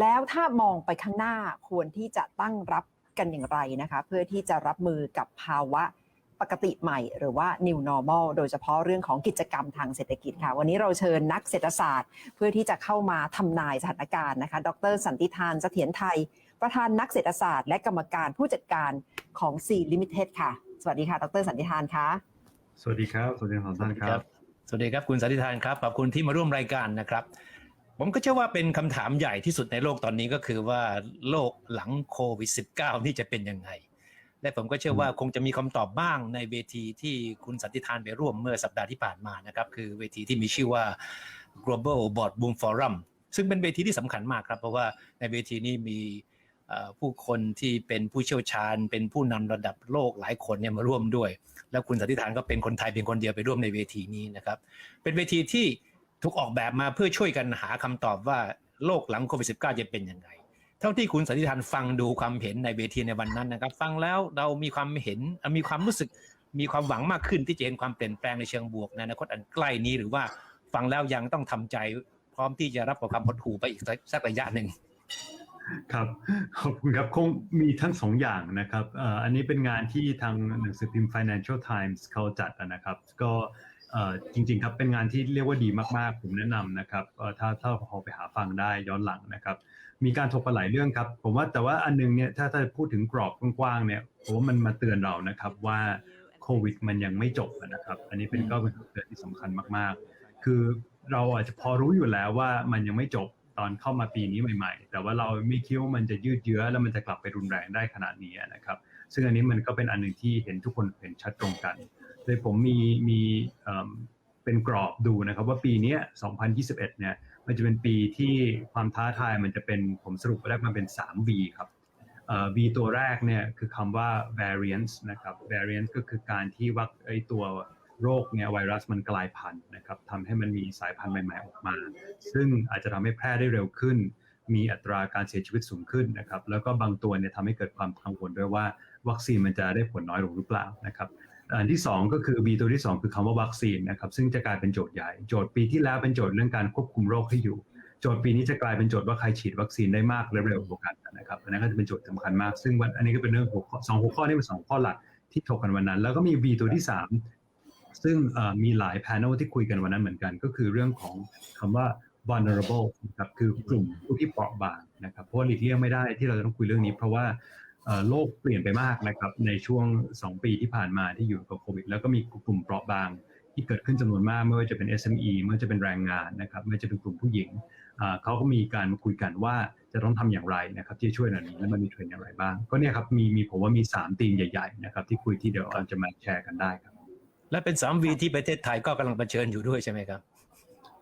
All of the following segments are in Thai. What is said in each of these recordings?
แล้วถ้ามองไปข้างหน้าควรที่จะตั้งรับกันอย่างไรนะคะ เพื่อที่จะรับมือกับภาวะปกติใหม่หรือว่า new normal โดยเฉพาะเรื่องของกิจกรรมทางเศรษฐกิจค่ะ วันนี้เราเชิญนักเศรษฐศาสตร์ เพื่อที่จะเข้ามาทำนายสถานการณ์นะคะ ดร สันติธานเสถียรไทย ประธานนักเศรษฐศาสตร์ และกรรมการผู้จัดการของ C Limited ค่ะ สวัสดีค่ะ ดร สันติธานค่ะสวัสดีครับ สวัสดีทั้งสองท่านครับ สวัสดีครับคุณสันติธานครับ ขอบคุณที่มาร่วมรายการนะครับ ผมก็เชื่อว่าเป็นคำถามใหญ่ที่สุดในโลกตอนนี้ก็คือว่าโลกหลังโควิด -19 นี่จะเป็นยังไง และผมก็เชื่อว่าคงจะมีคำตอบบ้างในเวทีที่คุณสันติธานไปร่วมเมื่อสัปดาห์ที่ผ่านมานะครับคือเวทีที่มีชื่อว่า global board boom forum ซึ่งเป็นเวทีที่สำคัญมากครับ เพราะว่าในเวทีนี้มีเอ่อผู้คนที่เป็นผู้เชี่ยวชาญ เป็นผู้นำระดับโลกหลายคนเนี่ยมาร่วมด้วย แล้วคุณสันติธานก็เป็นคนไทยเป็นคนเดียวไปร่วมในเวทีนี้นะครับ เป็นเวทีที่ ถูกออกแบบมาเพื่อช่วยกันหาคำตอบว่าโลกหลังโควิด -19 จะเป็นยังไง เท่าที่คุณสันติธานฟังดูความเห็นในเวทีในวันนั้นนะครับ ฟังแล้วเรามีความเห็นมีความรู้สึกมีความหวังมากขึ้นที่จะเห็นความเปลี่ยนแปลงในเชิงบวกในอนาคตอันใกล้นี้หรือว่าฟังแล้วยังต้องทำใจพร้อมที่จะรับกับความหดหู่ไปอีกสักระยะหนึ่งครับขอบคุณครับคงมีทั้งสองอย่างนะครับอันนี้เป็นงานที่ทางหนังสือพิมพ์ Financial Times เขาจัดนะครับ ก็ จริงๆครับเป็นงานที่เรียกว่าดีมากๆ ผมแนะนำนะครับถ้าถ้าพอไปหาฟังได้ย้อนหลังนะครับ มีการถกกันหลายเรื่องครับ ผมว่าแต่ว่าอันนึงเนี่ยถ้าถ้าพูดถึงกรอบกว้างๆเนี่ยผมว่ามันมาเตือนเรานะครับว่าโควิดมันยังไม่จบนะครับ อันนี้เป็นก็เป็นเตือนที่สำคัญมากๆ คือเราอาจจะพอรู้อยู่แล้วว่ามันยังไม่จบตอนเข้ามาปีนี้ใหม่ ๆ แต่ว่าเราไม่คิดว่ามันจะยืดเยื้อแล้วมันจะกลับไปรุนแรงได้ขนาดนี้นะครับ ซึ่งอันนี้มันก็เป็นอันหนึ่งที่เห็นทุกคนเห็นชัดตรงกัน เลยผมมีมีเป็นกรอบดูนะครับว่าปีนี้ย2021 เนี่ย มันจะเป็นปีที่ความท้าทายมันจะเป็นผมสรุปไปแล้วมันเป็น 3V ครับ V ตัวแรกเนี่ยคือคำว่า variance นะครับ variance ก็คือการที่ว่าไอตัวโรคเนี่ยไวรัสมันกลายพันธุ์นะครับทำให้มันมีสายพันธุ์ใหม่ ๆ ออกมา ซึ่งอาจจะทำให้แพร่ได้เร็วขึ้น มีอัตราการเสียชีวิตสูงขึ้นนะครับ แล้วก็บางตัวเนี่ยทำให้เกิดความกังวลด้วยว่า วัคซีนมันจะได้ผลน้อยลงหรือเปล่านะครับ อันที่ 2 ก็คือ B ตัวที่ 2 คือคำว่าวัคซีนนะครับซึ่งจะกลายเป็นโจทย์ใหญ่ โจทย์ปีที่แล้วเป็นโจทย์เรื่องการควบคุมโรคให้อยู่ โจทย์ปีนี้จะกลายเป็นโจทย์ว่าใครฉีดวัคซีนได้มากและเร็วกว่ากันนะครับอันนั้นก็จะเป็นโจทย์สำคัญมาก ซึ่งวันอันนี้ก็เป็นเรื่องสองหัวข้อนี่เป็นสองข้อหลักที่ถกกันวันนั้น แล้วก็มี B ตัวที่ 3 ซึ่งมีหลาย panel ที่คุยกันวันนั้นเหมือนกัน ก็คือเรื่องของคำว่า vulnerable นะครับคือกลุ่มผู้ที่เปราะบางนะครับเพราะหลีกเลี่ยงไม่ได้ที่เราจะต้องคุยเรื่องนี้ เพราะว่า โลกเปลี่ยนไปมากนะครับในช่วง 2 ปีที่ผ่านมาที่อยู่กับโควิด แล้วก็มีกลุ่มเปราะบางที่เกิดขึ้นจำนวนมากไม่ว่าจะเป็น SME ไม่ว่าจะเป็นแรงงานนะครับไม่ว่าจะเป็นกลุ่มผู้หญิงอ่าเขาก็มีการคุยกันว่าจะต้องทำอย่างไรนะครับที่จะช่วยเหล่านี้และมันมีเทรนด์อย่างไรบ้าง ก็เนี่ยครับมีมีผมว่ามี3ธีมใหญ่ๆนะครับที่คุยที่เดี๋ยวเราจะมาแชร์กันได้ครับ และเป็น 3V ที่ประเทศไทยก็กำลังเผชิญอยู่ด้วยใช่ไหมครับ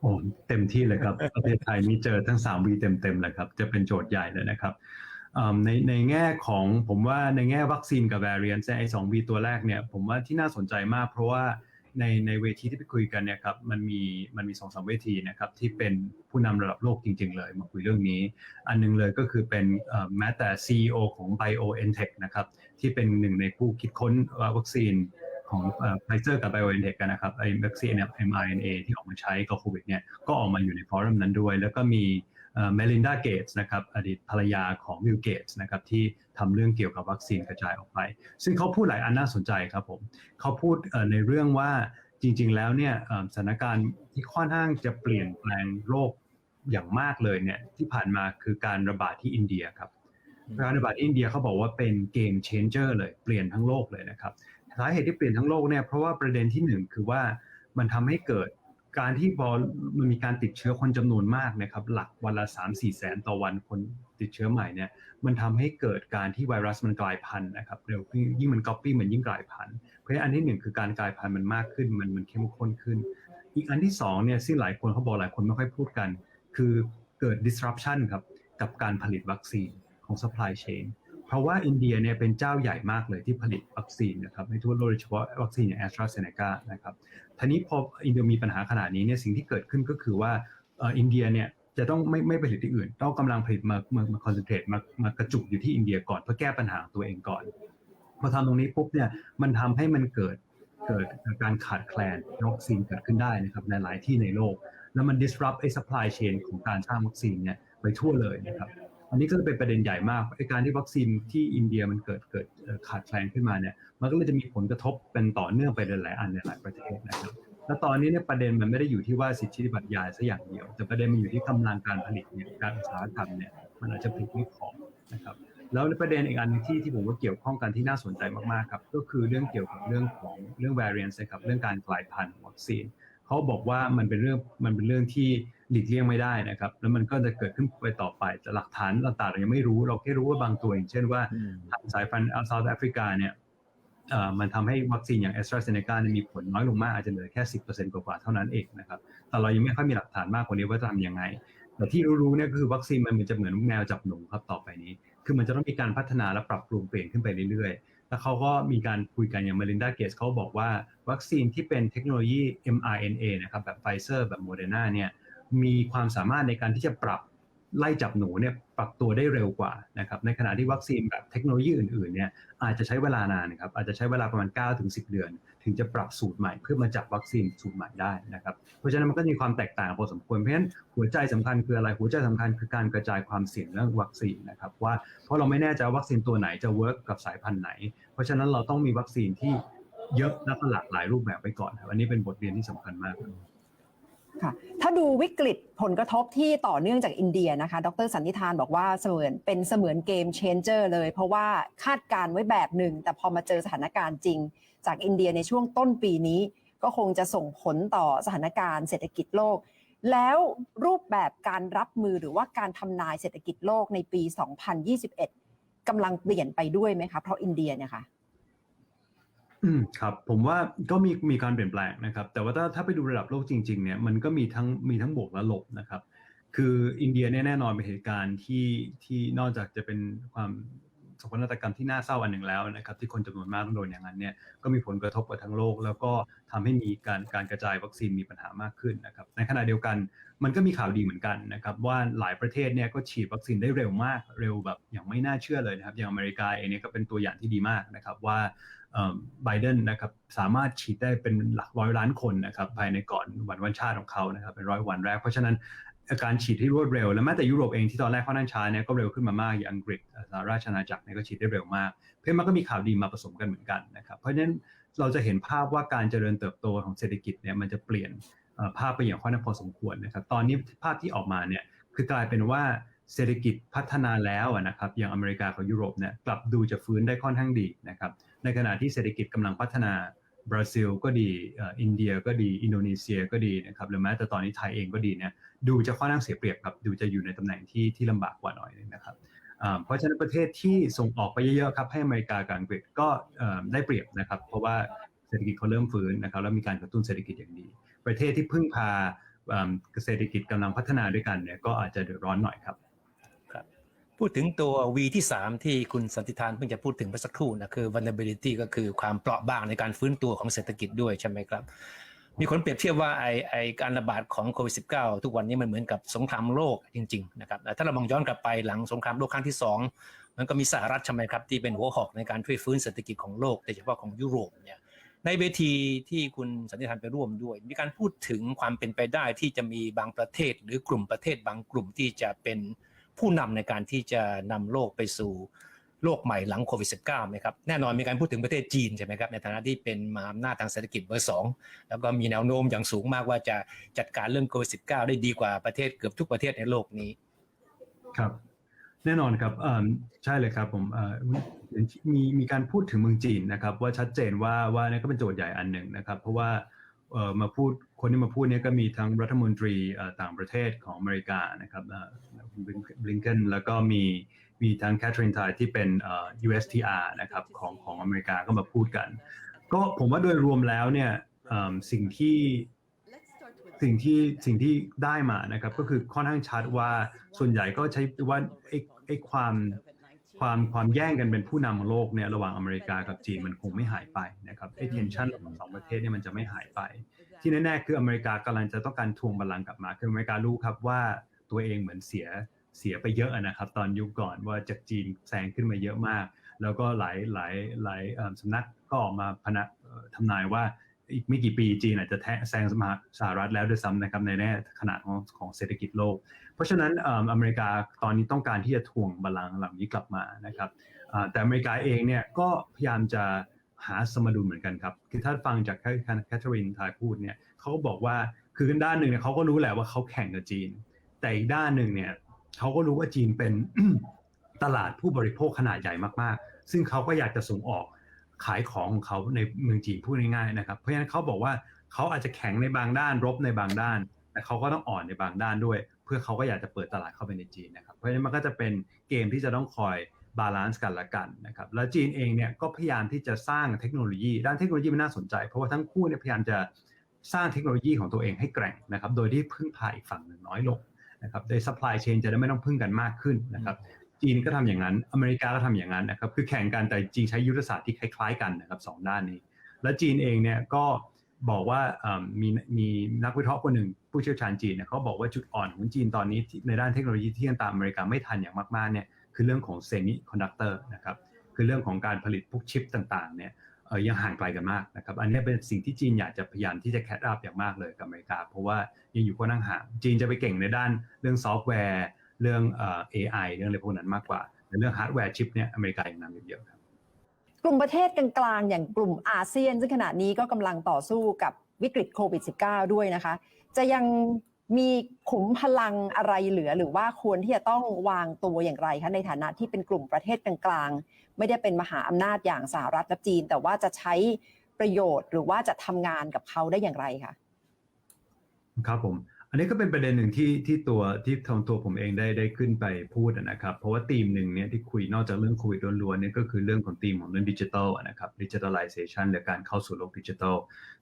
โอ้เต็มที่เลยครับประเทศไทยนี่เจอทั้ง3วีเต็มๆเลยครับจะเป็นโจทย์ใหญ่เลยนะครับอืม ในในแง่ของผมว่าในแง่วัคซีนกับ variant ไอสองวีตัวแรกเนี่ยผมว่าที่น่าสนใจมากเพราะว่าในในเวทีที่ไปคุยกันเนี่ยครับมันมีมันมีสองสามเวทีนะครับที่เป็นผู้นำระดับโลกจริง ๆ เลยมาคุยเรื่องนี้ อันหนึงเลยก็คือเป็นแม้แต่ CEO ของ BioNTech นะครับที่เป็นหนึ่งในผู้คิดค้นวัคซีนของไฟเซอร์กับ BioNTech กันนะครับไอ้วัคซีน mRNA ที่ออกมาใช้กับโควิดเนี่ยก็ออกมาอยู่ในฟอรัมนั้นด้วย แล้วก็มี เมลินดาเกตส์นะครับอดีตภรรยาของบิลเกตส์นะครับที่ทำเรื่องเกี่ยวกับวัคซีนกระจายออกไป ซึ่งเขาพูดหลายอันน่าสนใจครับผมเขาพูดเอ่อในเรื่องว่าจริง ๆ แล้วเนี่ยเอ่อสถานการณ์ที่ค่อนข้างจะเปลี่ยนแปลงโรคอย่างมากเลยเนี่ยที่ผ่านมาคือการระบาดที่อินเดียครับการระบาดที่อินเดียเขาบอกว่าเป็นเกมเชนเจอร์เลยเปลี่ยนทั้งโลกเลยนะครับสาเหตุที่เปลี่ยนทั้งโลกเนี่ยเพราะว่าประเด็นที่หนึ่งคือว่ามันทำให้เกิด การที่พอมันมีการติดเชื้อคนจำนวนมากนะครับ หลักวันละ3 4แสนต่อวันคนติดเชื้อใหม่เนี่ย มันทำให้เกิดการที่ไวรัสมันกลายพันธุ์นะครับเร็วขึ้นยิ่งมันก๊อปปี้มันยิ่งกลายพันธุ์เพราะฉะนั้นอันที่หนึ่งคือการกลายพันธุ์มันมากขึ้นมันมันเข้มข้นขึ้น อีกอันที่สองเนี่ยซึ่งหลายคนเขาบอกหลายคนไม่ค่อยพูดกัน คือเกิด disruption ครับกับการผลิตวัคซีนของ supply chain เพราะว่าอินเดียเนี่ยเป็นเจ้าใหญ่มากเลยที่ผลิตวัคซีนนะครับในทั่วโลกโดยเฉพาะวัคซีนอย่างแอสตราเซเนกานะครับทีนี้พออินเดียมีปัญหาขนาดนี้เนี่ยสิ่งที่เกิดขึ้นก็คือว่าอินเดียเนี่ยจะต้องไม่ไม่ผลิตที่อื่น ต้องกำลังผลิตมามามาคอนเซนเทรตมามากระจุกอยู่ที่อินเดียก่อนเพื่อแก้ปัญหาตัวเองก่อนพอทำตรงนี้ปุ๊บเนี่ยมันทำให้มันเกิดเกิดการขาดแคลนวัคซีนเกิดขึ้นได้นะครับในหลายที่ในโลก แล้วมัน disrupt ไอ้ supply chain ของการสร้างวัคซีนเนี่ยไปทั่วเลยนะครับ อันนี้ก็จะเป็นประเด็นใหญ่มากการที่วัคซีนที่อินเดียมันเกิดเกิดขาดแคลนขึ้นมาเนี่ย มันก็เลยจะมีผลกระทบเป็นต่อเนื่องไปหลายอันในหลายประเทศนะครับ แล้วตอนนี้เนี่ยประเด็นมันไม่ได้อยู่ที่ว่าสิทธิบัตรยาซะอย่างเดียว แต่ประเด็นมันอยู่ที่กำลังการผลิตเนี่ยการอุตสาหกรรมเนี่ยมันอาจจะผลิตไม่พอนะครับแล้วประเด็นอีกอันหนึ่งที่ที่ผมว่าเกี่ยวข้องกันที่น่าสนใจมากๆครับก็คือเรื่องเกี่ยวกับเรื่องของเรื่อง variance นะครับเรื่องการกลายพันธุ์วัคซีนเขาบอกว่ามันเป็นเรื่องมันเป็นเรื่องที่ หลีกเลี่ยงไม่ได้นะครับ แล้วมันก็จะเกิดขึ้นไปต่อไปแต่หลักฐานต่างๆเรายังไม่รู้ เราแค่รู้ว่าบางตัวอย่างเช่นว่าสายพันธุ์เซาท์แอฟริกาเนี่ยเอ่อมันทำให้วัคซีนอย่างแอสตราเซเนกามีผลน้อยลงมากอาจจะเหลือแค่ 10%กว่าๆเท่านั้นเองนะครับ แต่เรายังไม่ค่อยมีหลักฐานมากกว่านี้ว่าจะทำยังไง แต่ที่รู้ๆเนี่ยก็คือวัคซีนมันเหมือนจะเหมือนแมวจับหนูครับต่อไปนี้ คือมันจะต้องมีการพัฒนาและปรับปรุงเปลี่ยนขึ้นไปเรื่อยๆ แล้วเขาก็มีการคุยกันอย่างมารินดาเกสเขาบอกว่า วัคซีนที่เป็นเทคโนโลยี mRNA นะครับแบบไฟเซอร์แบบโมเดอร์นาเนี่ย มีความสามารถในการที่จะปรับไล่จับหนูเนี่ยปรับตัวได้เร็วกว่านะครับในขณะที่วัคซีนแบบเทคโนโลยีอื่นๆเนี่ยอาจจะใช้เวลานานนะครับอาจจะใช้เวลาประมาณ9ถึง10 เดือน ถึงจะปรับสูตรใหม่เพื่อมาจับวัคซีนสูตรใหม่ได้นะครับเพราะฉะนั้นมันก็มีความแตกต่างพอสมควรเพราะฉะนั้นหัวใจสำคัญคืออะไรหัวใจสำคัญคือการกระจายความเสี่ยงเรื่องวัคซีนนะครับว่าเพราะเราไม่แน่ใจวัคซีนตัวไหนจะเวิร์กกับสายพันธุ์ไหน เพราะฉะนั้นเราต้องมีวัคซีนที่เยอะและหลากหลายรูปแบบไปก่อนครับอันนี้เป็นบทเรียนที่สำคัญมากครับ ค่ะถ้าดูวิกฤตผลกระทบที่ต่อเนื่องจากอินเดียนะคะ ดรสันนิธานบอกว่าเสมือนเป็นเสมือนเกมเชนเจอร์เลย เพราะว่าคาดการณ์ไว้แบบหนึ่ง แต่พอมาเจอสถานการณ์จริง จากอินเดียในช่วงต้นปีนี้ ก็คงจะส่งผลต่อสถานการณ์เศรษฐกิจโลก แล้วรูปแบบการรับมือหรือว่าการทำนายเศรษฐกิจโลกในปี 2021กำลังเปลี่ยนไปด้วยไหมคะเพราะอินเดียเนี่ยค่ะ อืมครับ ผมว่าก็มีมีการเปลี่ยนแปลงนะครับ แต่ว่าถ้าถ้าไปดูระดับโลกจริงๆเนี่ยมันก็มีทั้งมีทั้งบวกและลบนะครับ คืออินเดียเนี่ยแน่นอนเป็นเหตุการณ์ที่ที่นอกจากจะเป็นความโศกนาฏกรรมที่น่าเศร้าอันหนึ่งแล้วนะครับ ที่คนจำนวนมากต้องโดนอย่างนั้นเนี่ยก็มีผลกระทบกับทั้งโลก แล้วก็ทำให้มีการการกระจายวัคซีนมีปัญหามากขึ้นนะครับ ในขณะเดียวกันมันก็มีข่าวดีเหมือนกันนะครับว่าหลายประเทศเนี่ยก็ฉีดวัคซีนได้เร็วมากเร็วแบบอย่างไม่น่าเชื่อเลยนะครับ อย่างอเมริกาเองเนี่ยก็เป็นตัวอย่างที่ดีมากนะครับว่า ไบเดนนะครับสามารถฉีดได้เป็นหลักร้อยล้านคนนะครับภายในก่อนวันวันชาติของเขานะครับเป็นร้อยวันแรก เพราะฉะนั้นการฉีดที่รวดเร็ว และแม้แต่ยุโรปเองที่ตอนแรกค่อนข้างช้าเนี่ยก็เร็วขึ้นมามากอย่างอังกฤษสหราชอาณาจักรเนี่ยก็ฉีดได้เร็วมาก เพราะมันก็มีข่าวดีมาผสมกันเหมือนกันนะครับเพราะฉะนั้นเราจะเห็นภาพว่าการเจริญเติบโตของเศรษฐกิจเนี่ยมันจะเปลี่ยนภาพไปอย่างค่อนข้างพอสมควรนะครับตอนนี้ภาพที่ออกมาเนี่ยคือกลายเป็นว่า เศรษฐกิจพัฒนาแล้วนะครับอย่างอเมริกากับยุโรปเนี่ยกลับดูจะฟื้นได้ค่อนข้างดีนะครับในขณะที่เศรษฐกิจกำลังพัฒนาบราซิลก็ดีอินเดียก็ดีอินโดนีเซียก็ดีนะครับหรือแม้แต่ตอนนี้ไทยเองก็ดีเนี่ยดูจะค่อนข้างเสียเปรียบครับดูจะอยู่ในตำแหน่งที่ที่ลำบากกว่าหน่อยนะครับเพราะฉะนั้นประเทศที่ส่งออกไปเยอะๆครับให้อเมริกากับอังกฤษก็ได้เปรียบนะครับ เพราะว่าเศรษฐกิจเขาเริ่มฟื้นนะครับแล้วมีการกระตุ้นเศรษฐกิจอย่างดี ประเทศที่พึ่งพาเศรษฐกิจกำลังพัฒนาด้วยกันเนี่ยก็อาจจะเดือดร้อนหน่อยครับ พูดถึงตัว V ที่ 3 ที่คุณสันติธานเพิ่งจะพูดถึงเมื่อสักครู่นะคือ vulnerability ก็คือความเปราะบางในการฟื้นตัวของเศรษฐกิจด้วยใช่ไหมครับ มีคนเปรียบเทียบว่าไอไอการระบาดของโควิด -19 ทุกวันนี้มันเหมือนกับสงครามโลกจริงๆนะครับถ้าเรามองย้อนกลับไปหลังสงครามโลกครั้งที่ 2 มันก็มีสหรัฐใช่ไหมครับ ที่เป็นหัวหอกในการช่วยฟื้นเศรษฐกิจของโลกโดยเฉพาะของยุโรปเนี่ยในเวทีที่คุณสันติธานไปร่วมด้วย มีการพูดถึงความเป็นไปได้ที่จะมีบางประเทศ หรือกลุ่มประเทศบางกลุ่มที่จะเป็น ผู้นำในการที่จะนำโลกไปสู่โลกใหม่หลังโควิด -19 ไหมครับแน่นอนมีการพูดถึงประเทศจีนใช่ไหมครับในฐานะที่เป็นมหาอำนาจทางเศรษฐกิจเบอร์สองแล้วก็มีแนวโน้มอย่างสูงมากว่าจะจัดการเรื่องโควิด -19 ได้ดีกว่าประเทศเกือบทุกประเทศในโลกนี้ ครับ แน่นอนครับใช่เลยครับผมมีมีการพูดถึงเมืองจีนนะครับ ว่าชัดเจนว่าว่านี่ก็เป็นโจทย์ใหญ่อันหนึ่งนะครับ เพราะว่ามาพูดคนที่มาพูดเนี่ยก็มีทั้งรัฐมนตรีต่างประเทศของอเมริกานะครับ บลิงเกนแล้วก็มีมีทั้งแคทรีนไทที่เป็น USTR นะครับของของอเมริกาก็มาพูดกัน ก็ผมว่าโดยรวมแล้วเนี่ยสิ่งที่สิ่งที่สิ่งที่ได้มานะครับก็คือค่อนข้างชัดว่าส่วนใหญ่ก็ใช้ว่าไอ้ไอ้ความความความแย่งกันเป็นผู้นำของโลกเนี่ยระหว่างอเมริกากับจีนมันคงไม่หายไปนะครับไอ้ tension ระหว่างสองประเทศเนี่ยมันจะไม่หายไป ที่แน่ๆคืออเมริกากำลังจะต้องการทวงบัลลังก์กลับมาคืออเมริการู้ครับว่า ตัวเองเหมือนเสียเสียไปเยอะนะครับ ตอนยุคก่อนว่าจากจีนแซงขึ้นมาเยอะมาก แล้วก็หลายหลายหลายสำนักก็ออกมาพนักทำนายว่าอีกไม่กี่ปีจีนอาจจะแทะแซงสมาสหรัฐแล้วด้วยซ้ำนะครับในแน่ขนาดของของเศรษฐกิจโลก เพราะฉะนั้นอเมริกาตอนนี้ต้องการที่จะทวงบัลลังเหล่านี้กลับมานะครับแต่อเมริกาเองเนี่ยก็พยายามจะหาสมดุลเหมือนกันครับคือถ้าฟังจากแคทเธอรีนทายพูดเนี่ยเขาก็บอกว่าคือด้านหนึ่งเนี่ยเขาก็รู้แหละว่าเขาแข่งกับจีน แต่อีกด้านหนึ่งเนี่ยเขาก็รู้ว่าจีนเป็นตลาดผู้บริโภคขนาดใหญ่มากๆ ซึ่งเขาก็อยากจะส่งออกขายของของเขาในเมืองจีนพูดง่ายๆนะครับ เพราะฉะนั้นเขาบอกว่าเขาอาจจะแข็งในบางด้านรบในบางด้าน แต่เขาก็ต้องอ่อนในบางด้านด้วย เพื่อเขาก็อยากจะเปิดตลาดเข้าไปในจีนนะครับ เพราะฉะนั้นมันก็จะเป็นเกมที่จะต้องคอยบาลานซ์กันละกันนะครับ แล้วจีนเองเนี่ยก็พยายามที่จะสร้างเทคโนโลยี ด้านเทคโนโลยีมันน่าสนใจ เพราะว่าทั้งคู่เนี่ยพยายามจะสร้างเทคโนโลยีของตัวเองให้แกร่งนะครับ โดยที่พึ่งพาอีกฝั่งหนึ่งน้อยลง นะครับโดย supply chain จะได้ไม่ต้องพึ่งกันมากขึ้นนะครับจีนก็ทำอย่างนั้น อเมริกาก็ทำอย่างนั้นนะครับ คือแข่งกัน แต่จีนใช้ยุทธศาสตร์ที่คล้าย ๆ กันนะครับสองด้านนี้ และจีนเองเนี่ยก็บอกว่าเอิ่มมีมีนักวิเคราะห์คนหนึ่งผู้เชี่ยวชาญจีนเนี่ยเขาบอกว่าจุดอ่อนของจีนตอนนี้ที่ในด้านเทคโนโลยีที่ยังตามอเมริกาไม่ทันอย่างมากๆเนี่ยคือเรื่องของเซมิคอนดักเตอร์นะครับ คือเรื่องของการผลิตพวกชิปต่างๆเนี่ยเอ่อ ยังห่างไกลกันมากนะครับ อันนี้เป็นสิ่งที่จีนอยากจะพยายามที่จะแคดอัพอย่างมากเลยกับอเมริกา เพราะว่ายังอยู่ก็นั่งห่างจีนจะไปเก่งในด้านเรื่องซอฟต์แวร์ เรื่องเอ่อเรื่องอะไรพวกนั้นมากกว่าในเรื่องฮาร์ดแวร์ชิปเนี่ยอเมริกายังนำอยู่เยอะครับกลุ่มประเทศกลางๆอย่างกลุ่มอาเซียน ซึ่งขณะนี้ก็กำลังต่อสู้กับวิกฤตโควิด -19 ด้วยนะคะ จะยัง มีขุมพลังอะไรเหลือ หรือว่าควรที่จะต้องวางตัวอย่างไรคะในฐานะที่เป็นกลุ่มประเทศกลางๆ ไม่ได้เป็นมหาอำนาจอย่างสหรัฐและจีน แต่ว่าจะใช้ประโยชน์หรือว่าจะทำงานกับเขาได้อย่างไรคะครับผม อันนี้ก็เป็นประเด็นหนึ่งที่ที่ตัวที่ทางตัวผมเองได้ได้ขึ้นไปพูดนะครับ เพราะว่าธีมหนึ่งเนี่ยที่คุยนอกจากเรื่องโควิดล้วนๆเนี่ยก็คือเรื่องของธีมของเรื่องดิจิทัลนะครับดิจิทัลไลเซชันหรือการเข้าสู่โลกดิจิทัล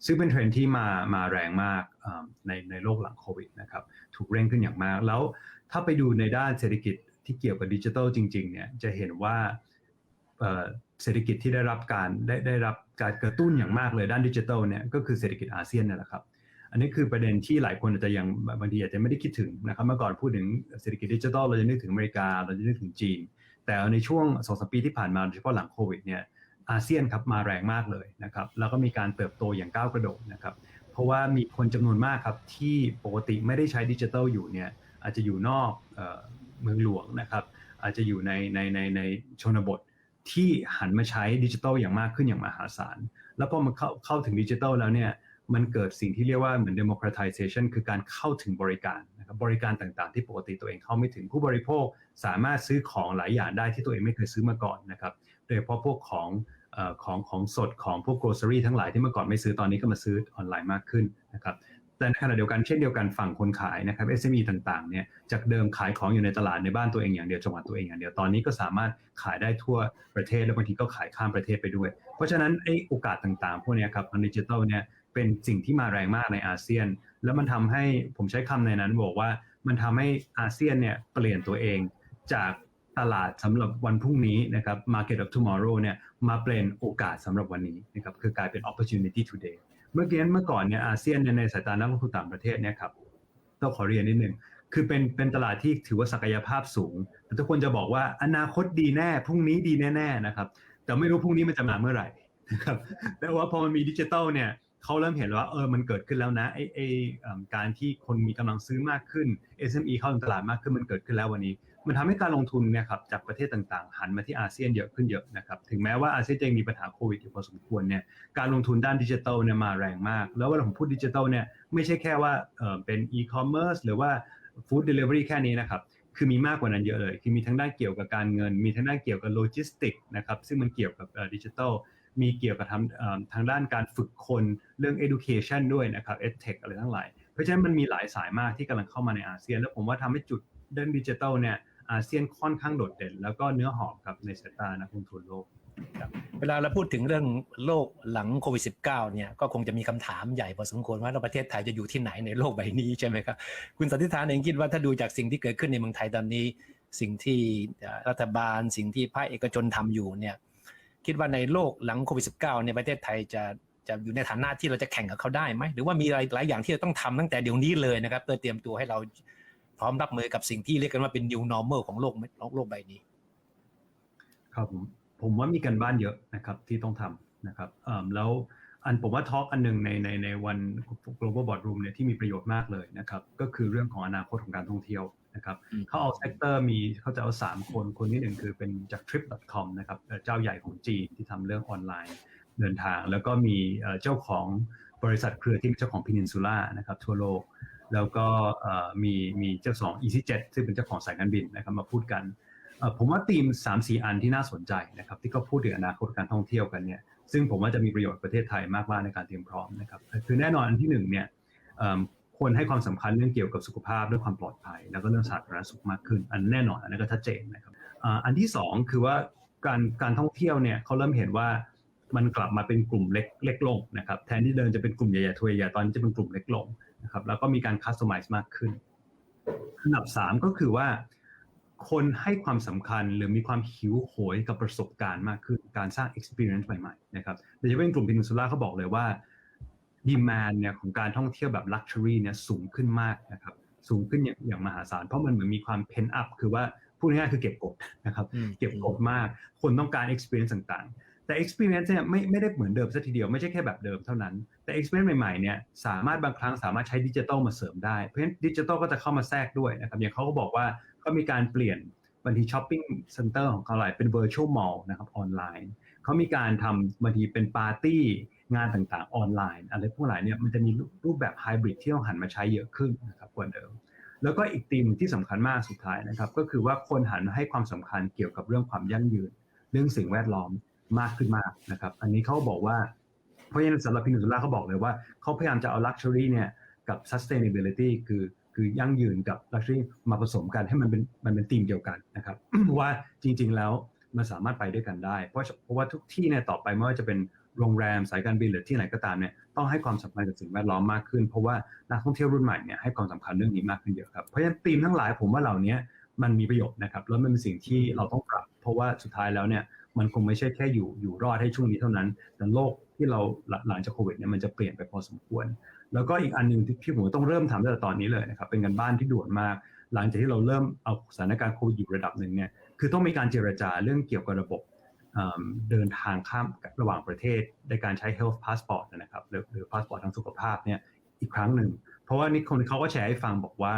ซึ่งเป็นเทรนด์ที่มามาแรงมากในในโลกหลังโควิดนะครับถูกเร่งขึ้นอย่างมาก แล้วถ้าไปดูในด้านเศรษฐกิจที่เกี่ยวกับดิจิทัลจริงๆเนี่ยจะเห็นว่าเศรษฐกิจที่ได้รับการได้ได้รับการกระตุ้นอย่างมากเลยด้านดิจิทัลเนี่ยก็คือเศรษฐกิจอาเซียนนี่แหละครับ อันนี้คือประเด็นที่หลายคนอาจจะยังบางทีอาจจะไม่ได้คิดถึงนะครับเมื่อก่อนพูดถึงเศรษฐกิจดิจิทัลเราจะนึกถึงอเมริกาเราจะนึกถึงจีน แต่ในช่วงสองสปีที่ผ่านมาโดยเฉพาะหลังโควิดเนี่ยอาเซียนครับมาแรงมากเลยนะครับแล้วก็มีการเติบโตอย่างก้าวกระโดดนะครับเพราะว่ามีคนจำนวนมากครับที่ปกติไม่ได้ใช้ดิจิทัลอยู่เนี่ยอาจจะอยู่นอกเมืองหลวงนะครับอาจจะอยู่ในในในในชนบทที่หันมาใช้ดิจิทัลอย่างมากขึ้นอย่างมหาศาล แล้วพอมันเข้าเข้าถึงดิจิทัลแล้วเนี่ย มันเกิดสิ่งที่เรียกว่าเหมือน democratization คือการเข้าถึงบริการนะครับบริการต่างๆ ที่ปกติตัวเองเข้าไม่ถึงผู้บริโภค สามารถซื้อของหลายอย่างได้ที่ตัวเองไม่เคยซื้อมาก่อนนะครับโดยเฉพาะพวกของอของของสดของพวก grocery ทั้งหลายที่เมื่อก่อนไม่ซื้อตอนนี้ก็มาซื้อออนไลน์มากขึ้นนะครับแต่ในขณะเดียวกันเช่นเดียวกันฝั่งคนขายนะครับ SME ต่างๆเนี่ยจากเดิมขายของอยู่ในตลาดในบ้านตัวเองอย่างเดียวจังหวัดตัวเองอย่างเดียวตอนนี้ก็สามารถขายได้ทั่วประเทศ และบางทีก็ขายข้ามประเทศไปด้วย เพราะฉะนั้นไอ้โอกาสต่างๆ พวกนี้ครับทางดิจิทัลเนี่ย เป็นสิ่งที่มาแรงมากในอาเซียน แล้วมันทำให้ผมใช้คำในนั้นบอกว่ามันทำให้อาเซียนเนี่ยเปลี่ยนตัวเองจากตลาดสำหรับวันพรุ่งนี้นะครับ market of tomorrow เนี่ยมาเป็นโอกาสสำหรับวันนี้นะครับคือกลายเป็น opportunity today เมื่อกี้เมื่อก่อนเนี่ยอาเซียนในสายตานักลงทุนต่างประเทศเนี่ยครับต้องขอเรียนนิดนึงคือเป็นเป็นตลาดที่ถือว่าศักยภาพสูง แต่ทุกคนจะบอกว่าอนาคตดีแน่พรุ่งนี้ดีแน่ๆนะครับแต่ไม่รู้พรุ่งนี้มันจะมาเมื่อไหร่นะครับแต่ว่าพอมันมีดิจิทัลเนี่ย เขาเริ่มเห็นว่าเออมันเกิดขึ้นแล้วนะไอไอการที่คนมีกำลังซื้อมากขึ้น SME เข้าถึงตลาดมากขึ้นมันเกิดขึ้นแล้ววันนี้ มันทำให้การลงทุนเนี่ยครับจากประเทศต่างๆ หันมาที่อาเซียนเยอะขึ้นเยอะนะครับถึงแม้ว่าอาเซียนจะยังมีปัญหาโควิดอยู่พอสมควรเนี่ยการลงทุนด้านดิจิทัลเนี่ยมาแรงมาก แล้วเวลาผมพูดดิจิทัลเนี่ยไม่ใช่แค่ว่าเออเป็นอีคอมเมิร์ซหรือว่าฟู้ดเดลิเวอรี่แค่นี้นะครับคือมีมากกว่านั้นเยอะเลย คือมีทั้งด้านเกี่ยวกับการเงิน มีทั้งด้านเกี่ยวกับโลจิสติกนะครับ ซึ่งมันเกี่ยวกับดิจิทัล มีเกี่ยวกับทำทางด้านการฝึกคนเรื่อง education ด้วยนะครับ edtech อะไรทั้งหลาย เพราะฉะนั้นมันมีหลายสายมากที่กำลังเข้ามาในอาเซียน แล้วผมว่าทำให้จุดเรื่องดิจิทัลเนี่ยอาเซียนค่อนข้างโดดเด่น แล้วก็เนื้อหอมครับในสายตานักลงทุนโลกเวลาเราพูดถึงเรื่องโลกหลังโควิด -19 เนี่ยก็คงจะมีคำถามใหญ่พอสมควรว่าเราประเทศไทยจะอยู่ที่ไหนในโลกใบนี้ใช่ไหมครับ คุณสันติธานเองคิดว่าถ้าดูจากสิ่งที่เกิดขึ้นในเมืองไทยตอนนี้ สิ่งที่รัฐบาล สิ่งที่ภาคเอกชนทำอยู่เนี่ย คิดว่าในโลกหลังโควิด -19 เนี่ยประเทศไทยจะจะอยู่ในฐานะที่เราจะแข่งกับเขาได้ไหม หรือว่ามีอะไรหลายอย่างที่เราต้องทำตั้งแต่เดี๋ยวนี้เลยนะครับเพื่อเตรียมตัวให้เราพร้อมรับมือกับสิ่งที่เรียกกันว่าเป็น new normal ของโลกโลกใบนี้ ครับผมผมว่ามีกันบ้านเยอะนะครับที่ต้องทำนะครับเออแล้ว อันผมว่าทอล์กอันหนึ่งในในในวัน global boardroom เนี่ยที่มีประโยชน์มากเลยนะครับก็คือเรื่องของอนาคตของการท่องเที่ยวนะครับอืมเขาเอาเซกเตอร์มีเขาจะเอาสามคนคนที่หนึ่งคือเป็นจาก trip.com นะครับเอ่อเจ้าใหญ่ของจีนที่ทำเรื่องออนไลน์เดินทาง แล้วก็มีเอ่อเจ้าของบริษัทเครือที่เป็นเจ้าของ Peninsula นะครับทั่วโลก แล้วก็เอ่อมีมีเจ้าของ EasyJet ซึ่งเป็นเจ้าของสายการบินนะครับมาพูดกันเอ่อผมว่าธีม3 4 อันที่น่าสนใจนะครับที่เขาพูดถึงอนาคตการท่องเที่ยวกันเนี่ย ซึ่งผมว่าจะมีประโยชน์ประเทศไทยมากๆในการเตรียมพร้อมนะครับคือแน่นอนอันที่หนึ่งเนี่ยควรให้ความสำคัญเรื่องเกี่ยวกับสุขภาพเรื่องความปลอดภัย แล้วก็เรื่องสาธารณสุขมากขึ้น อันแน่นอนอันนั้นก็ชัดเจนนะครับอันที่สองคือว่าการการท่องเที่ยวเนี่ยเขาเริ่มเห็นว่ามันกลับมาเป็นกลุ่มเล็กเล็กลงนะครับแทนที่เดิมจะเป็นกลุ่มใหญ่ๆทัวร์ใหญ่ตอนนี้จะเป็นกลุ่มเล็กลงนะครับแล้วก็มีการคัสตอมไมซ์มากขึ้นอันดับสามก็คือว่า คนให้ความสำคัญหรือมีความหิวโหยกับประสบการณ์มากขึ้นการสร้าง experience ใหม่ๆนะครับโดยเฉพาะในกลุ่ม Peninsula เขาบอกเลยว่า demand เนี่ยของการท่องเที่ยวแบบ luxury เนี่ยสูงขึ้นมากนะครับสูงขึ้นอย่างอย่างมหาศาลเพราะมันเหมือนมีความ pen up คือว่าพูดง่ายๆคือเก็บกดนะครับอืมเก็บกดมาก คนต้องการ experience ต่างๆ แต่ experience เนี่ยไม่ไม่ได้เหมือนเดิมซะทีเดียวไม่ใช่แค่แบบเดิมเท่านั้น แต่ experience ใหม่ๆเนี่ยสามารถบางครั้งสามารถใช้ดิจิทัลมาเสริมได้เพราะฉะนั้นดิจิทัลก็จะเข้ามาแทรกด้วยนะครับอย่างเขาก็บอกว่า เขามีการเปลี่ยนบางทีช้อปปิ้งเซ็นเตอร์ของเขาหลายเป็น virtual mall นะครับออนไลน์ เขามีการทำบางทีเป็นปาร์ตี้งานต่างๆออนไลน์ อะไรพวกหลายเนี่ยมันจะมีรูปแบบไฮบริดที่ต้องหันมาใช้เยอะขึ้นนะครับกว่าเดิมแล้วก็อีกธีมที่สำคัญมากสุดท้ายนะครับ ก็คือว่าคนหันมาให้ความสำคัญเกี่ยวกับเรื่องความยั่งยืน เรื่องสิ่งแวดล้อมมากขึ้นมากนะครับ อันนี้เขาบอกว่าเพราะฉะนั้นสำหรับพินุสุล่าเขาบอกเลยว่าเขาพยายามจะเอา luxury เนี่ยกับ sustainability คือ คือยั่งยืนกับ luxury มาผสมกันให้มันเป็นมันเป็นธีมเดียวกันนะครับว่าจริง ๆ แล้วมันสามารถไปด้วยกันได้ เพราะเพราะว่าทุกที่เนี่ยต่อไปไม่ว่าจะเป็นโรงแรมสายการบินหรือที่ไหนก็ตามเนี่ยต้องให้ความสำคัญกับสิ่งแวดล้อมมากขึ้น เพราะว่านักท่องเที่ยวรุ่นใหม่เนี่ยให้ความสำคัญเรื่องนี้มากขึ้นเยอะครับเพราะฉะนั้นธีมทั้งหลายผมว่าเหล่านี้ มันมีประโยชน์นะครับ แล้วมันเป็นสิ่งที่เราต้องปรับ เพราะว่าสุดท้ายแล้วเนี่ยมันคงไม่ใช่แค่อยู่อยู่รอดให้ช่วงนี้เท่านั้น แต่โลกที่เราหลังจากโควิดเนี่ยมันจะเปลี่ยนไปพอสมควร แล้วก็อีกอันหนึ่งที่ที่ผมต้องเริ่มทำตั้งแต่ตอนนี้เลยนะครับเป็นการบ้านที่ด่วนมาก หลังจากที่เราเริ่มเอาสถานการณ์โควิดอยู่ระดับหนึ่งเนี่ยคือต้องมีการเจรจาเรื่องเกี่ยวกับระบบเดินทางข้ามระหว่างประเทศในการใช้ health passport นะครับหรือหรือ passport ทางสุขภาพเนี่ยอีกครั้งหนึ่ง เพราะว่านี่คนเขาก็แชร์ให้ฟังบอกว่า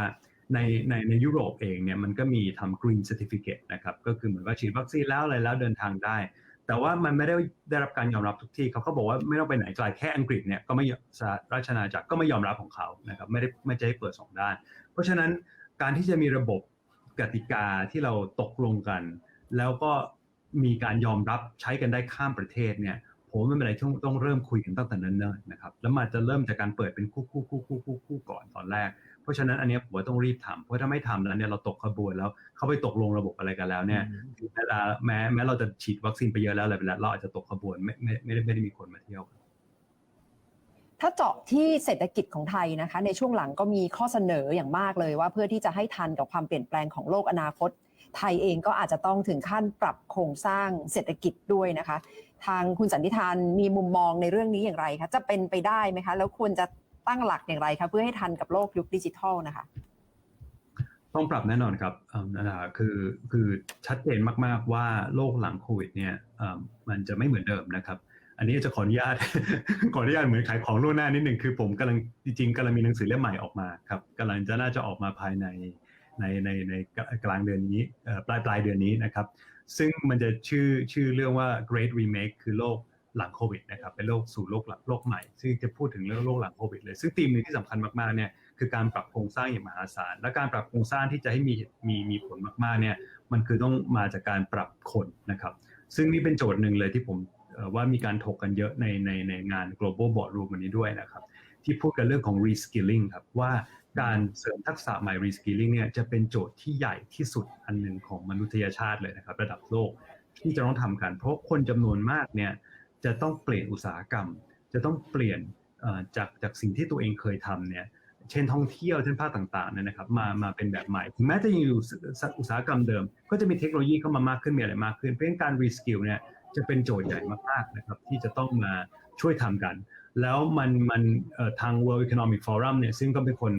ในในในยุโรปเองเนี่ยมันก็มีทำ green certificate นะครับก็คือเหมือนว่าฉีดวัคซีนแล้วอะไรแล้วเดินทางได้ แต่ว่ามันไม่ได้ได้รับการยอมรับทุกที่เขาก็บอกว่าไม่ต้องไปไหนไกลแค่อังกฤษเนี่ยก็ไม่สหราชอาณาจักรก็ไม่ยอมรับของเขานะครับไม่ได้ไม่จะให้เปิดสองด้าน เพราะฉะนั้นการที่จะมีระบบกติกาที่เราตกลงกัน แล้วก็มีการยอมรับใช้กันได้ข้ามประเทศเนี่ยผมว่าไม่เป็นไรที่ต้องเริ่มคุยกันตั้งแต่เนิ่นๆนะครับแล้วมันจะเริ่มจากการเปิดเป็นคู่คู่คู่คู่คู่คู่ก่อนตอนแรก เพราะฉะนั้นอันเนี้ยผมว่าต้องรีบทำเพราะถ้าไม่ทำแล้วเนี่ยเราตกขบวนแล้วเขาไปตกลงระบบอะไรกันแล้วเนี่ยเวลาแม้แม้เราจะฉีดวัคซีนไปเยอะแล้วอะไรไปแล้วเราอาจจะตกขบวนไม่ไม่ไม่ได้ไม่ได้มีคนมาเที่ยว ถ้าเจาะที่เศรษฐกิจของไทยนะคะ ในช่วงหลังก็มีข้อเสนออย่างมากเลยว่าเพื่อที่จะให้ทันกับความเปลี่ยนแปลงของโลกอนาคต ไทยเองก็อาจจะต้องถึงขั้นปรับโครงสร้างเศรษฐกิจด้วยนะคะ ทางคุณสันติทานมีมุมมองในเรื่องนี้อย่างไรคะจะเป็นไปได้ไหมคะ แล้วควรจะ ตั้งหลักอย่างไรคะเพื่อให้ทันกับโลกยุคดิจิทัลนะคะต้องปรับแน่นอนครับนั่นแหะคือคือชัดเจนมาก ๆ ว่าโลกหลังโควิดเนี่ยมันจะไม่เหมือนเดิมนะครับ อันนี้จะขออนุญาตขออนุญาตเหมือนขายของล่วงหน้านิดหนึ่งคือผมกำลังจริงๆกำลังมีหนังสือเล่มใหม่ออกมาครับกำลังจะน่าจะออกมาภายในในในในกลางเดือนนี้ปลายปลายเดือนนี้นะครับ ซึ่งมันจะชื่อชื่อเรื่องว่า Great Remake คือโลก หลังโควิดนะครับเป็นโลกสู่โลกหลังโลกใหม่ ซึ่งจะพูดถึงเรื่องโลกหลังโควิดเลยซึ่งธีมหนึงที่สำคัญมากๆเนี่ยคือการปรับโครงสร้างอย่างมหาศาลและการปรับโครงสร้างที่จะให้มีมีมีผลมากๆเนี่ยมันคือต้องมาจากการปรับคนนะครับ ซึ่งนี่เป็นโจทย์หนึ่งเลยที่ผมว่ามีการถกกันเยอะในในในงาน global boardroom วันนี้ด้วยนะครับ ที่พูดกันเรื่องของ reskilling ครับว่าการเสริมทักษะใหม่ reskilling เนี่ยจะเป็นโจทย์ที่ใหญ่ที่สุดอันหนึ่งของมนุษยชาติเลยนะครับ ระดับโลกที่จะต้องทำกัน เพราะคนจำนวนมากเนี่ย จะต้องเปลี่ยนอุตสาหกรรม จะต้องเปลี่ยนจากจากสิ่งที่ตัวเองเคยทำเนี่ยเช่นท่องเที่ยวเช่นภาคต่างๆเนี่ยนะครับมามาเป็นแบบใหม่ถึงแม้จะยังอยู่อุตสาหกรรมเดิม ก็จะมีเทคโนโลยีเข้ามามากขึ้นมีอะไรมากขึ้น เพราะฉะนั้นการ reskill เนี่ยจะเป็นโจทย์ใหญ่มากๆนะครับที่จะต้องมาช่วยทำกัน แล้วมันมันทาง World Economic Forum เนี่ยซึ่งก็เป็นคน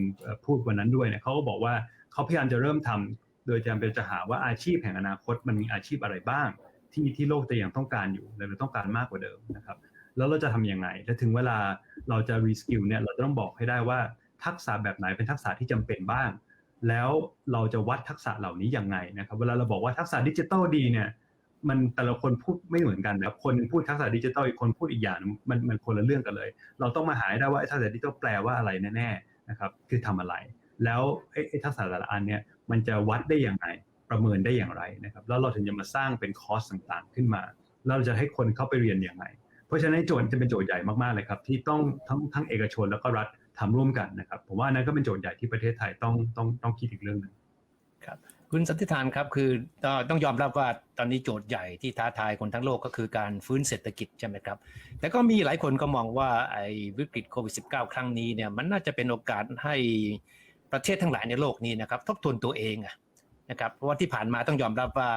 พูดวันนั้นด้วยเนี่ยเขาก็บอกว่าเขาพยายามจะเริ่มทำโดยจะเป็นจะหาว่าอาชีพแห่งอนาคตมันมีอาชีพอะไรบ้าง ที่ที่โลกจะยังต้องการอยู่และต้องการมากกว่าเดิมนะครับ แล้วเราจะทำยังไงและถึงเวลาเราจะรีสกิลเนี่ยเราจะต้องบอกให้ได้ว่าทักษะแบบไหนเป็นทักษะที่จำเป็นบ้าง แล้วเราจะวัดทักษะเหล่านี้ยังไงนะครับ เวลาเราบอกว่าทักษะดิจิทัลดีเนี่ยมันแต่ละคนพูดไม่เหมือนกันนะครับคนพูดทักษะดิจิทัลอีกคนพูดอีกอย่างมันมันคนละเรื่องกันเลย เราต้องมาหาได้ว่าทักษะดิจิทัลแปลว่าอะไรแน่ๆนะครับคือทำอะไร แล้วไอ้ทักษะแต่ละอันเนี่ยมันจะวัดได้อย่างไร ประเมินได้อย่างไรนะครับ แล้วเราถึงจะมาสร้างเป็นคอร์สต่างๆ ขึ้นมา แล้วเราจะให้คนเข้าไปเรียนอย่างไรเพราะฉะนั้นโจทย์จะเป็นโจทย์ใหญ่มากๆเลยครับ ที่ต้องทั้งทั้งเอกชนแล้วก็รัฐทำร่วมกันนะครับผมว่านั้นก็เป็นโจทย์ใหญ่ที่ประเทศไทยต้องต้องต้องคิดอีกเรื่องหนึ่งครับคุณสันติธานครับคือเอ่อต้องยอมรับว่าตอนนี้โจทย์ใหญ่ที่ท้าทายคนทั้งโลกก็คือการฟื้นเศรษฐกิจใช่ไหมครับ แต่ก็มีหลายคนก็มองว่าไอ้วิกฤตโควิด -19 ครั้งนี้เนี่ยมันน่าจะเป็นโอกาสให้ประเทศทั้งหลายในโลกนี้นะครับทบทวนตัวเองอะ นะครับเพราะว่าที่ผ่านมาต้องยอมรับว่า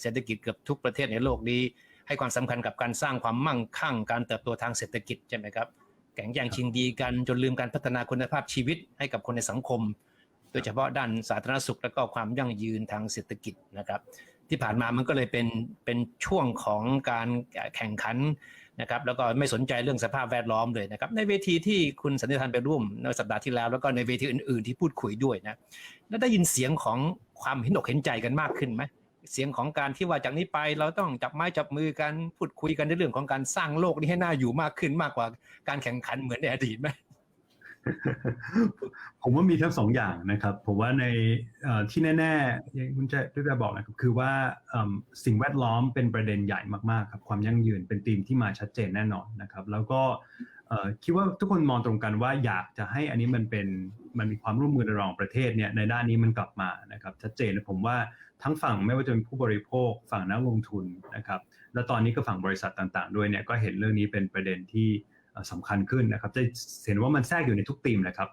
เศรษฐกิจเกือบทุกประเทศในโลกนี้ ให้ความสำคัญกับการสร้างความมั่งคั่ง การเติบโตทางเศรษฐกิจใช่ไหมครับแข่งแย่งชิงดีกันจนลืมการพัฒนาคุณภาพชีวิตให้กับคนในสังคม โดยเฉพาะด้านสาธารณสุขและก็ความยั่งยืนทางเศรษฐกิจนะครับที่ผ่านมามันก็เลยเป็นเป็นช่วงของการแข่งขันนะครับแล้วก็ไม่สนใจเรื่องสภาพแวดล้อมเลยนะครับในเวทีที่คุณสันติธานไปร่วมในสัปดาห์ที่แล้ว แล้วก็ในเวทีอื่น ๆ ที่พูดคุยด้วยนะแล้วได้ยินเสียงของ ความเห็นอกเห็นใจกันมากขึ้นไหมเสียงของการที่ว่าจากนี้ไปเราต้องจับไม้จับมือกันพูดคุยกันในเรื่องของการสร้างโลกนี้ให้น่าอยู่มากขึ้นมากกว่าการแข่งขันเหมือนในอดีตไหมผมว่ามีทั้งสองอย่างนะครับ ผมว่าในที่แน่ๆอย่างคุณจะพี่จะบอกนะครับคือว่าสิ่งแวดล้อมเป็นประเด็นใหญ่มากๆครับความยั่งยืนเป็นธีมที่มาชัดเจนแน่นอนนะครับ แล้วก็คิดว่าทุกคนมองตรงกันว่าอยากจะให้อันนี้มันเป็น มันมีความร่วมมือระหว่างประเทศเนี่ยในด้านนี้มันกลับมานะครับชัดเจนผมว่าทั้งฝั่งไม่ว่าจะเป็นผู้บริโภคฝั่งนักลงทุนนะครับแล้วตอนนี้ก็ฝั่งบริษัทต่างๆ ด้วยเนี่ยก็เห็นเรื่องนี้เป็นประเด็นที่เอ่อสำคัญขึ้นนะครับจะเห็นว่ามันแทรกอยู่ในทุกธีมนะครับ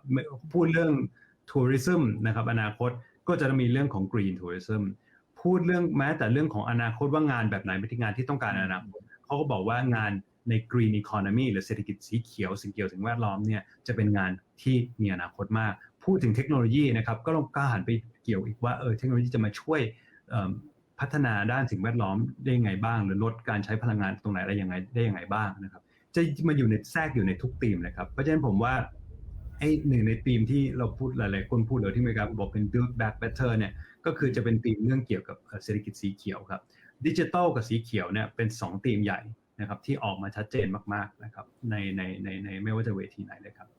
พูดเรื่องทัวริซึมนะครับอนาคตก็จะมีเรื่องของ Green Tourism พูดเรื่องแม้แต่เรื่องของอนาคตว่างานแบบไหนเป็นงานที่ต้องการอนาคตเขาก็บอกว่างาน ใน Green Economy หรือเศรษฐกิจสีเขียวสิ่งเกี่ยวสิ่งแวดล้อมเนี่ยจะเป็นงานที่มีอนาคตมาก พูดถึงเทคโนโลยีนะครับก็ลองกล้าหันไปเกี่ยวอีกว่าเออเทคโนโลยีจะมาช่วยพัฒนาด้านสิ่งแวดล้อมได้ยังไงบ้าง หรือลดการใช้พลังงานตรงไหนอะไรยังไงได้ยังไงบ้างนะครับ จะมาอยู่ในแทรกอยู่ในทุกธีมเลยครับ เพราะฉะนั้นผมว่าไอ้หนึ่งในธีมที่เราพูดหลาย ๆ คนพูดเลยที่อเมริกาบอกเป็น build back better เนี่ยก็คือจะเป็นธีมเรื่องเกี่ยวกับเอ่อเศรษฐกิจสีเขียวครับดิจิทัลกับสีเขียวเนี่ยเป็นสองธีมใหญ่ นะครับที่ออกมาชัดเจนมากๆนะครับในในในในไม่ว่าจะเวทีไหนเลยครับ